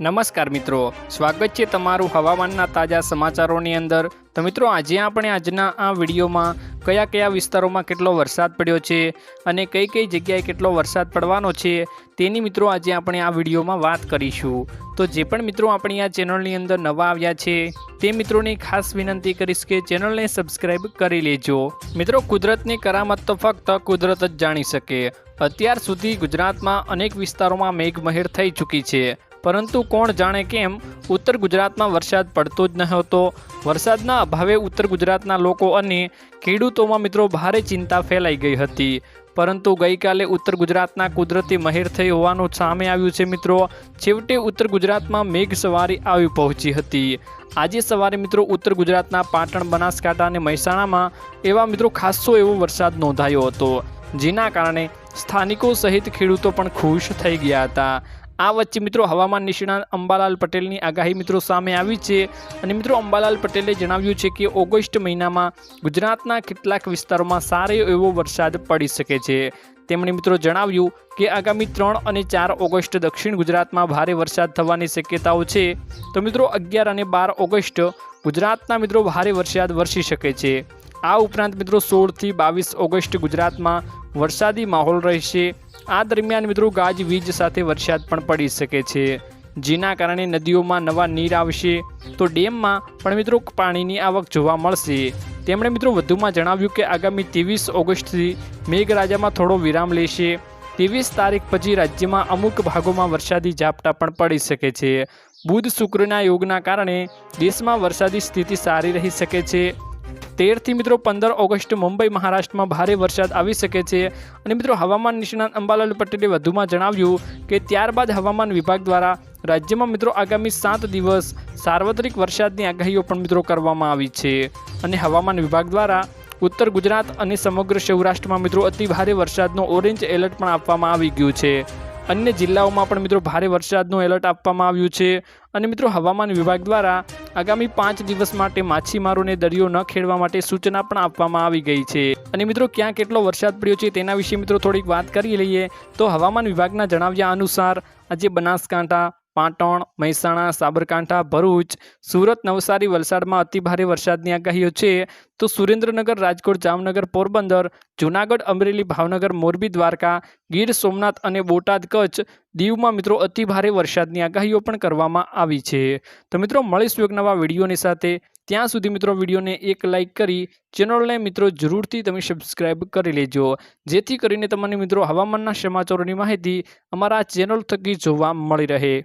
નમસ્કાર મિત્રો. સ્વાગત છે તમારું હવામાનના તાજા સમાચારોની અંદર. તો મિત્રો, આજે આપણે આજના આ વિડીયોમાં કયા કયા વિસ્તારોમાં કેટલો વરસાદ પડ્યો છે અને કઈ કઈ જગ્યાએ કેટલો વરસાદ પડવાનો છે તેની મિત્રો આજે આપણે આ વિડીયોમાં વાત કરીશું. તો જે પણ મિત્રો આપણી આ ચેનલની અંદર નવા આવ્યા છે, તે મિત્રોને ખાસ વિનંતી કરીશ કે ચેનલને સબસ્ક્રાઈબ કરી લેજો. મિત્રો, કુદરતની કરામત તો ફક્ત કુદરત જ જાણી શકે. અત્યાર સુધી ગુજરાતમાં અનેક વિસ્તારોમાં મેઘમહેર થઈ ચૂકી છે. પરંતુ કોણ જાણે કેમ, ઉત્તર ગુજરાતમાં વરસાદ પડતો જ ન હતો વરસાદના અભાવે ઉત્તર ગુજરાતના લોકો અને ખેડૂતોમાં મિત્રો ભારે ચિંતા ફેલાઈ ગઈ હતી. પરંતુ ગઈકાલે ઉત્તર ગુજરાતના કુદરતી મહેર થઈ હોવાનું સામે આવ્યું છે મિત્રો. છેવટે ઉત્તર ગુજરાતમાં મેઘ સવારી આવી પહોંચી હતી. આજે સવારે મિત્રો ઉત્તર ગુજરાતના પાટણ, બનાસકાંઠા અને મહેસાણામાં એવા મિત્રો ખાસ્સો એવો વરસાદ નોંધાયો હતો. જેના કારણે સ્થાનિકો સહિત ખેડૂતો પણ ખુશ થઈ ગયા હતા. આ વચ્ચે મિત્રો હવામાન નિષ્ણાત અંબાલાલ પટેલની આગાહી મિત્રો સામે આવી છે. અને મિત્રો અંબાલાલ પટેલે જણાવ્યું છે કે ઓગસ્ટ મહિનામાં ગુજરાતના કેટલાક વિસ્તારોમાં સારો એવો વરસાદ પડી શકે છે. તેમણે મિત્રો જણાવ્યું કે આગામી ત્રણ અને ચાર ઓગસ્ટ દક્ષિણ ગુજરાતમાં ભારે વરસાદ થવાની શક્યતાઓ છે. તો મિત્રો અગિયાર અને બાર ઓગસ્ટ ગુજરાતના મિત્રો ભારે વરસાદ વરસી શકે છે. આ ઉપરાંત મિત્રો સોળથી બાવીસ ઓગસ્ટ ગુજરાતમાં વરસાદી માહોલ રહેશે. આ દરમિયાન મિત્રો ગાજવીજ સાથે વરસાદ પણ પડી શકે છે. જેના કારણે નદીઓમાં નવા નીર આવશે તો ડેમમાં પણ મિત્રો પાણીની આવક જોવા મળશે. તેમણે મિત્રો વધુમાં જણાવ્યું કે આગામી ત્રેવીસ ઓગસ્ટથી મેઘરાજામાં થોડો વિરામ લેશે. ત્રેવીસ તારીખ પછી રાજ્યમાં અમુક ભાગોમાં વરસાદી ઝાપટા પણ પડી શકે છે. બુધ શુક્રના યોગના કારણે દેશમાં વરસાદી સ્થિતિ સારી રહી શકે છે. તેરથી મિત્રો પંદર ઓગસ્ટ મુંબઈ મહારાષ્ટ્રમાં ભારે વરસાદ આવી શકે છે. અને મિત્રો હવામાન નિષ્ણાત અંબાલાલ પટેલે વધુમાં જણાવ્યું કે ત્યારબાદ હવામાન વિભાગ દ્વારા રાજ્યમાં મિત્રો આગામી સાત દિવસ સાર્વત્રિક વરસાદની આગાહીઓ પણ મિત્રો કરવામાં આવી છે. અને હવામાન વિભાગ દ્વારા ઉત્તર ગુજરાત અને સમગ્ર સૌરાષ્ટ્રમાં મિત્રો અતિ ભારે વરસાદનો ઓરેન્જ એલર્ટ પણ આપવામાં આવી ગયું છે. અન્ય જિલ્લાઓમાં પણ મિત્રો ભારે વરસાદનું એલર્ટ આપવામાં આવ્યું છે. અને મિત્રો હવામાન વિભાગ દ્વારા આગામી પાંચ દિવસ માટે માછીમારોને દરિયો ન ખેડવા માટે સૂચના પણ આપવામાં આવી ગઈ છે. અને મિત્રો ક્યાં કેટલો વરસાદ પડ્યો છે તેના વિશે મિત્રો થોડીક વાત કરી લઈએ. તો હવામાન વિભાગના જણાવ્યા અનુસાર આજે બનાસકાંઠા પાટણ, મહેસાણા, સાબરકાંઠા, ભરૂચ, સુરત, નવસારી વલસાડમાં અતિભારે વરસાદની આગાહીઓ છે. તો સુરેન્દ્રનગર, રાજકોટ, જામનગર, પોરબંદર, જૂનાગઢ, અમરેલી, ભાવનગર, મોરબી, દ્વારકા, ગીર, સોમનાથ અને બોટાદ કચ્છ દીવમાં મિત્રો અતિભારે વરસાદની આગાહીઓ પણ કરવામાં આવી છે. તો મિત્રો મળીશું એક નવા વિડીયોની સાથે. ત્યાં સુધી મિત્રો વિડીયોને એક લાઇક કરી, ચેનલને મિત્રો જરૂરથી તમે સબસ્ક્રાઇબ કરી લેજો. જેથી કરીને તમને મિત્રો હવામાનના સમાચારોની માહિતી અમારા ચેનલ થકી જોવા મળી રહે.